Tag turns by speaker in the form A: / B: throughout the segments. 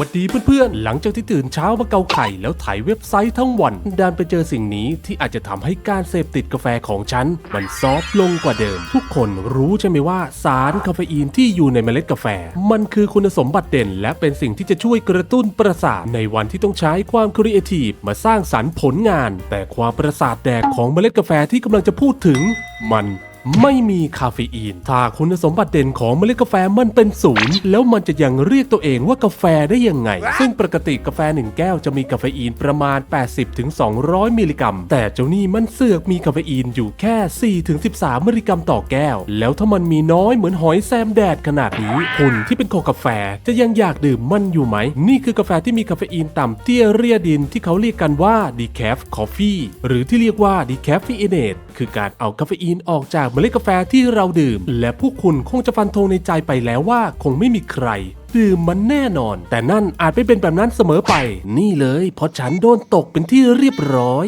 A: วัดดีเพื่อนๆ หลังจากที่ตื่นเช้ามาเกาไข่แล้วถ่ายเว็บไซต์ทั้งวันดันไปเจอสิ่งนี้ที่อาจจะทำให้การเสพติดกาแฟของฉัน มันซอฟลงกว่าเดิม ทุกคนรู้ใช่ไหมว่าสารคาเฟอีนที่อยู่ในเมล็ดกาแฟ มันคือคุณสมบัติเด่น และเป็นสิ่งที่จะช่วยกระตุ้นประสาทในวันที่ต้องใช้ความครีเอทีฟมาสร้างสรรค์ผลงาน แต่ความประสาทแดกของเมล็ดกาแฟที่กำลังจะพูดถึง มัน ไม่มีคาเฟอีน ถ้าคุณสมบัติเด่นของเมล็ดกาแฟมันเป็นศูนย์แล้วมันจะยังเรียกตัวเองว่ากาแฟได้ยังไง ซึ่งปกติกาแฟ 1 แก้วจะมีคาเฟอีนประมาณ 80-200 มิลลิกรัม แต่เจ้านี่มันเสือกมีคาเฟอีนอยู่แค่ 4-13 มิลลิกรัมต่อแก้ว แล้วถ้ามันมีน้อยเหมือนหอยแซมแดดขนาดนี้คุณที่เป็นคอกาแฟจะยังอยากดื่มมันอยู่ไหม นี่คือกาแฟที่มีคาเฟอีนต่ำเตี้ยเรียดินที่เขาเรียกกันว่า decaf coffee หรือที่เรียกว่า decaffeinate คือการเอาคาเฟอีนออกจากเมล็ดกาแฟที่เราดื่ม และผู้คุณคงจะฟันธงในใจไปแล้วว่าคงไม่มีใคร ดื่มมันแน่นอน แต่นั่นอาจไม่เป็นแบบนั้นเสมอไป นี่เลยเพราะฉันโดนตกเป็นที่เรียบร้อย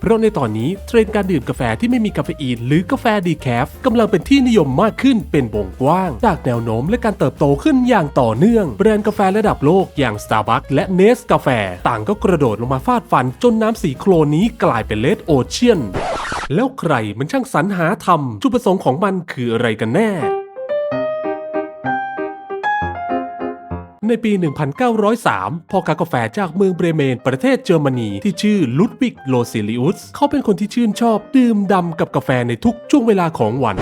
A: เพราะในตอนนี้เทรนด์การดื่มกาแฟที่ไม่มีคาเฟอีน หรือกาแฟดีแคฟกำลังเป็นที่นิยมมากขึ้นเป็นวงกว้าง จากแนวโน้มและการเติบโตขึ้นอย่างต่อเนื่อง แบรนด์กาแฟระดับโลกอย่าง Starbucks และ n e s กาแฟต่างก็กระโดดลงมาฟาดฟันจนน้ำสีโคลนนี้กลายเป็นเลดโอเชียนแล้วใครมันช่างสรรหาทำจุดประสงค์ของมันคืออะไรกันแน่ ในปี 1903 พ่อค้ากาแฟจากเมืองเบรเมน ประเทศเยอรมนีที่ชื่อลุดวิกโลซิลิอุสเขาเป็นคนที่ชื่นชอบดื่มดำกับกาแฟในทุกช่วงเวลาของวัน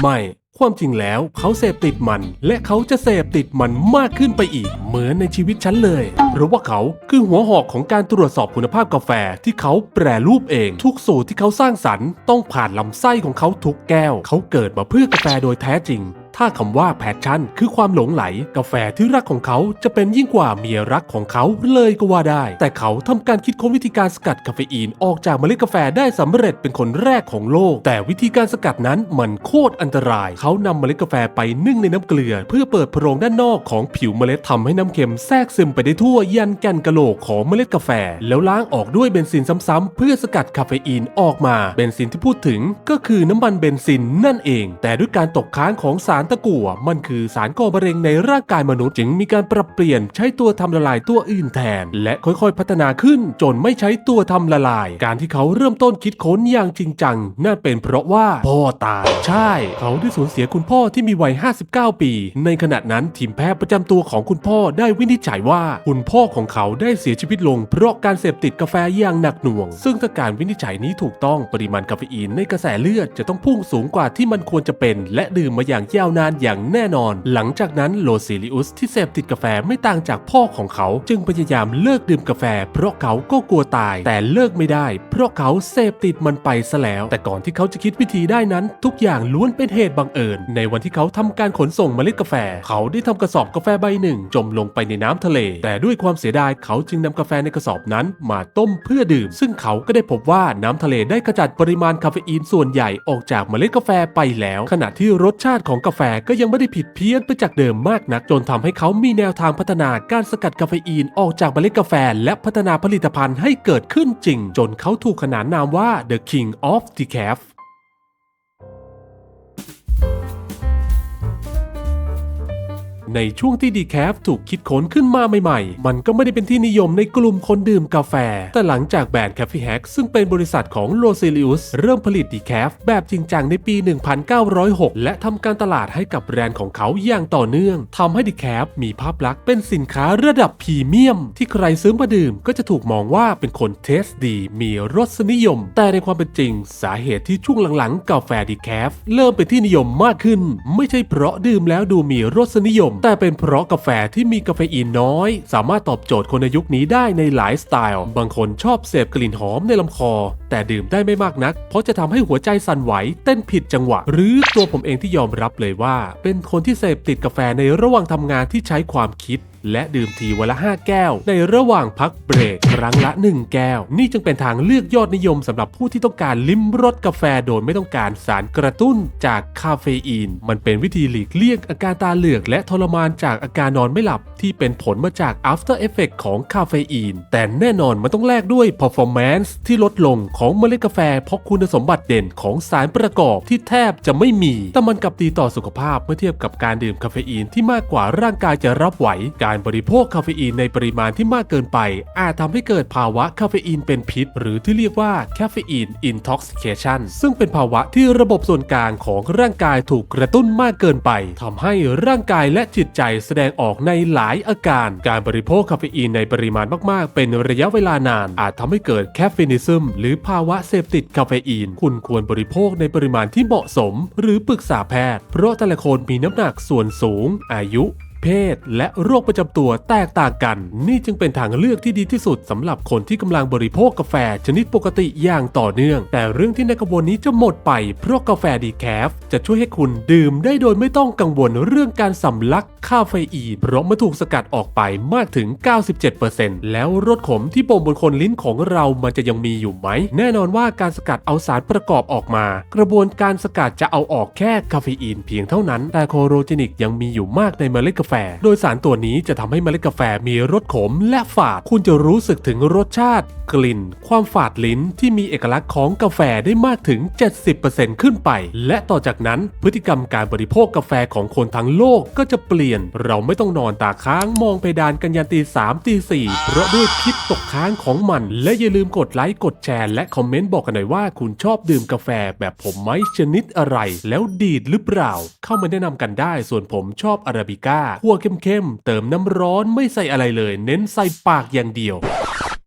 A: ไม่ความจริงแล้วเขาเสพติดมัน และเขาจะเสพติดมันมากขึ้นไปอีก เหมือนในชีวิตฉันเลยเพราะว่าเขาคือหัวหอกของการตรวจสอบคุณภาพกาแฟที่เขาแปรรูปเอง ทุกสูตรที่เขาสร้างสรรค์ต้องผ่านลำไส้ของเขาทุกแก้ว เขาเกิดมาเพื่อกาแฟโดยแท้จริง ถ้าคำว่าแพชชั่น คือความหลงไหล กาแฟที่รักของเขาจะเป็นยิ่งกว่าเมียรักของเขาเลยก็ว่าได้ แต่เขาทำการคิดค้นวิธีการสกัดคาเฟอีนออกจากเมล็ดกาแฟได้สำเร็จเป็นคนแรกของโลก แต่วิธีการสกัดนั้นมันโคตรอันตราย เขานำเมล็ดกาแฟไปนึ่งในน้ำเกลือ เพื่อเปิดโพรงด้านนอกของผิวเมล็ดทำให้น้ำเค็มแทรกซึมไปได้ทั่วยันแก่นกะโหลกของเมล็ดกาแฟ แล้วล้างออกด้วยเบนซินซ้ำๆเพื่อสกัดคาเฟอีนออกมา เบนซินที่พูดถึงก็คือน้ำมันเบนซินนั่นเอง แต่ด้วยการตกค้างของสารตะกั่วมันคือสารก่อมะเร็งในร่างกายมนุษย์จึงมีการปรับเปลี่ยนใช้ตัวทำละลายตัวอื่นแทน และค่อยๆ พัฒนาขึ้นจนไม่ใช้ตัวทำละลาย การที่เขาเริ่มต้นคิดค้นอย่างจริงจังนั่นเป็นเพราะว่าพ่อตายใช่ เขาได้สูญเสียคุณพ่อที่มีวัย 59 ปี ในขณะนั้นทีมแพทย์ประจำตัวของคุณพ่อได้วินิจฉัยว่า คุณพ่อของเขาได้เสียชีวิตลง เพราะการเสพติดกาแฟอย่างหนักหน่วง ซึ่งถ้าการวินิจฉัยนี้ถูกต้องปริมาณคาเฟอีนในกระแสเลือดจะต้องพุ่งสูงกว่าที่มันควรจะเป็น และดื่มมาอย่างยาวนนานอย่างแน่นอน หลังจากนั้นโลซิลิอุสที่เสพติดกาแฟไม่ต่างจากพ่อของเขา จึงพยายามเลิกดื่มกาแฟ เพราะเขาก็กลัวตาย แต่เลิกไม่ได้ เพราะเขาเสพติดมันไปซะแล้ว แต่ก่อนที่เขาจะคิดวิธีได้นั้น ทุกอย่างล้วนเป็นเหตุบังเอิญ ในวันที่เขาทำการขนส่งเมล็ดกาแฟ เขาได้ทำกระสอบกาแฟใบหนึ่ง จมลงไปในน้ำทะเล แต่ด้วยความเสียดายเขาจึงนำกาแฟในกระสอบนั้น มาต้มเพื่อดื่ม ซึ่งเขาก็ได้พบว่าน้ำทะเลได้ขจัดปริมาณคาเฟอีนส่วนใหญ่ออกจากเมล็ดกาแฟไปแล้ว ขณะที่รสชาติของกาแฟก็ยังไม่ได้ผิดเพี้ยนไปจากเดิมมากนัก จนทำให้เขามีแนวทางพัฒนาการสกัดคาเฟอีนออกจากเมล็ดกาแฟ และพัฒนาผลิตภัณฑ์ให้เกิดขึ้นจริง จนเขาถูกขนานนามว่า The King of Decaf ในช่วงที่ดีแคฟถูกคิดค้นขึ้นมาใหม่ๆ มันก็ไม่ได้เป็นที่นิยมในกลุ่มคนดื่มกาแฟ แต่หลังจากแบรนด์ Cafe Hack ซึ่งเป็นบริษัทของโ o ซิลิอุสเริ่มผลิตดีแคฟแบบจริงจังในปี 1906 และทำการตลาดให้กับแบรนด์ของเขาอย่างต่อเนื่องทำให้ดีแคฟมีภาพลักษณ์เป็นสินค้าระดับพรีเมียม ที่ใครซื้อมาดื่มก็จะถูกมองว่าเป็นคนเทสดี มีรสนิยม แต่ในความเป็นจริง สาเหตุที่ช่วงหลังๆ กาแฟดีแคฟเริ่มเป็นที่นิยมมากขึ้น ไม่ใช่เพราะดื่มแล้วดูมีรสนิยมแต่เป็นเพราะกาแฟที่มีกาเฟอีนน้อย สามารถตอบโจทย์คนในยุคนี้ได้ในหลายสไตล์ บางคนชอบเสพกลิ่นหอมในลำคอ แต่ดื่มได้ไม่มากนัก เพราะจะทำให้หัวใจสั่นไหวเต้นผิดจังหวะ หรือตัวผมเองที่ยอมรับเลยว่า เป็นคนที่เสพติดกาแฟในระหว่างทำงานที่ใช้ความคิดและดื่มทีวันละ 5 แก้ว ในระหว่างพักเบรกครั้งละ 1 แก้ว นี่จึงเป็นทางเลือกยอดนิยมสำหรับผู้ที่ต้องการลิ้มรสกาแฟโดยไม่ต้องการสารกระตุ้นจากคาเฟอีน มันเป็นวิธีหลีกเลี่ยงอาการตาเหลือกและทรมานจากอาการนอนไม่หลับ ที่เป็นผลมาจาก after effect ของคาเฟอีน แต่แน่นอนมันต้องแลกด้วย performance ที่ลดลงของเมล็ดกาแฟเพราะคุณสมบัติเด่นของสารประกอบที่แทบจะไม่มี แต่มันกลับดีต่อสุขภาพเมื่อเทียบกับการดื่มคาเฟอีนที่มากกว่าร่างกายจะรับไหว การบริโภคคาเฟอีนในปริมาณที่มากเกินไป อาจทำให้เกิดภาวะคาเฟอีนเป็นพิษ หรือที่เรียกว่าคาเฟอีนอินท็อกซิเคชันซึ่งเป็นภาวะที่ระบบส่วนกลางของร่างกายถูกกระตุ้นมากเกินไปทำให้ร่างกายและจิตใจแสดงออกในหลายอาการ การบริโภคคาเฟอีนในปริมาณมาก ๆ เป็นระยะเวลานาน อาจทำให้เกิดแคฟเฟนิซึมหรือภาวะเสพติดคาเฟอีน คุณควรบริโภคในปริมาณที่เหมาะสม หรือปรึกษาแพทย์ เพราะแต่ละคนมีน้ำหนักส่วนสูง อายุ เพศ และโรคประจำตัวแตกต่างกัน นี่จึงเป็นทางเลือกที่ดีที่สุดสำหรับคนที่กำลังบริโภคกาแฟชนิดปกติอย่างต่อเนื่อง แต่เรื่องที่ในกระบวนนี้จะหมดไปเพราะกาแฟดีแคฟจะช่วยให้คุณดื่มได้โดยไม่ต้องกังวลเรื่องการสำลักคาเฟอีนเพราะมันถูกสกัดออกไปมากถึง 97%แล้วรสขมที่ปมบนคนลิ้นของเรามันจะยังมีอยู่ไหม แน่นอนว่าการสกัดเอาสารประกอบออกมา กระบวนการสกัดจะเอาออกแค่คาเฟอีนเพียงเท่านั้น แต่โคโรเจนิกยังมีอยู่มากในเมล็ดกาแฟโดยสารตัวนี้จะทำให้เมล็ดกาแฟมีรสขมและฝาด คุณจะรู้สึกถึงรสชาติ กลิ่น ความฝาดลิ้นที่มีเอกลักษณ์ของกาแฟได้มากถึง 70%ขึ้นไป และต่อจากนั้นพฤติกรรมการบริโภคกาแฟของคนทั้งโลกก็จะเปลี่ยน เราไม่ต้องนอนตาค้างมองเพดานกันยันตีสามตีสี่เพราะด้วยพิษตกค้างของมัน และอย่าลืมกดไลค์กดแชร์และคอมเมนต์บอกกันหน่อยว่าคุณชอบดื่มกาแฟแบบผมไหมชนิดอะไร แล้วดีดหรือเปล่า เข้ามาแนะนำกันได้ส่วนผมชอบอาราบิก้าคั่วเข้มๆ เติมน้ำร้อนไม่ใส่อะไรเลย เน้นใส่ปากอย่างเดียว